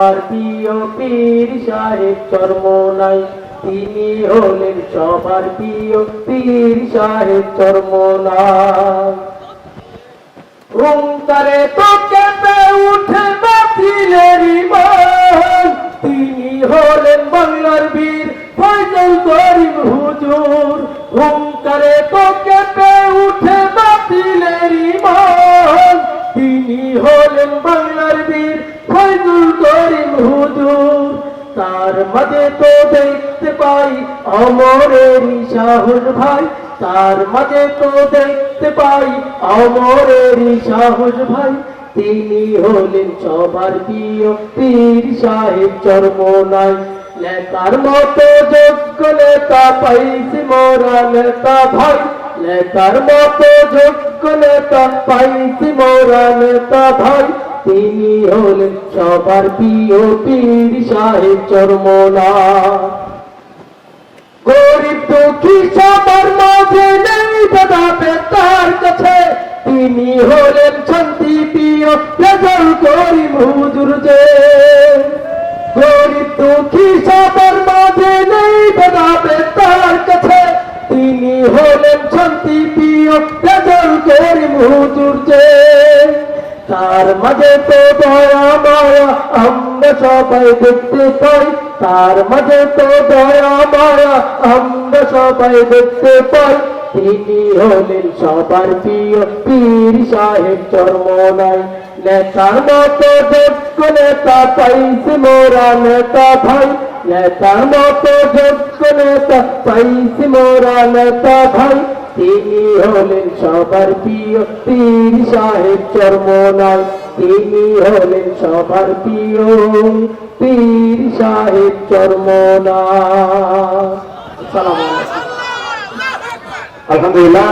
প্রিয় পীর সাহেব চর্ম নাই। তিনি হলেন সবার প্রিয় পীর সাহেব চর্ম নাই। ওঙ্কারে তো কেঁপে উঠে বাতিলের তিনি হলেন বাংলার বীর ফয়জল করিম হুজুর। ওঙ্কারে মাঝে তো দেখতে পাই অমরের সাহস ভাই। তার মাঝে তো দেখতে পাই অমরের সাহস ভাই। তিনি হলেন সবার প্রিয় পীর সাহেব চর্ম নাই নেতার মতো যোগ্য নেতা পাইছি মোরা নেতা ভাই। নেতার মতো যোগ্য নেতা পাইছি মোরা নেতা ভাই। তিনি হলেন সবার প্রিয় পীর সাহেব চরমলা গরিব দুঃখী সবার মাঝে নেই দাদা তার কাছে। তিনি হলেন শান্তি প্রিয় করিম হুজুর যে। গরিব দুঃখী সবার তার মাঝে তো দয়া, মায়া, আমরা সবাই দেখতে পাই। তার মাঝে তো দয়া, মায়া, আমরা সবাই দেখতে পাই। তিনি হলেন সবার প্রিয় পীর সাহেব চর্ম নাই নেতার মতো যোগ্য নেতা পাইছি মোরা নেতা ভাই। নেতার মতো যোগ্য নেতা পাইছি মোরা নেতা ভাই। তিনি হলেন সবার প্রিয়, পীর সাহেব চর্ম নাই তিনি হলেন সবার প্রিয়, পীর সাহেব চর্ম নাই আলহামদুলিল্লাহ।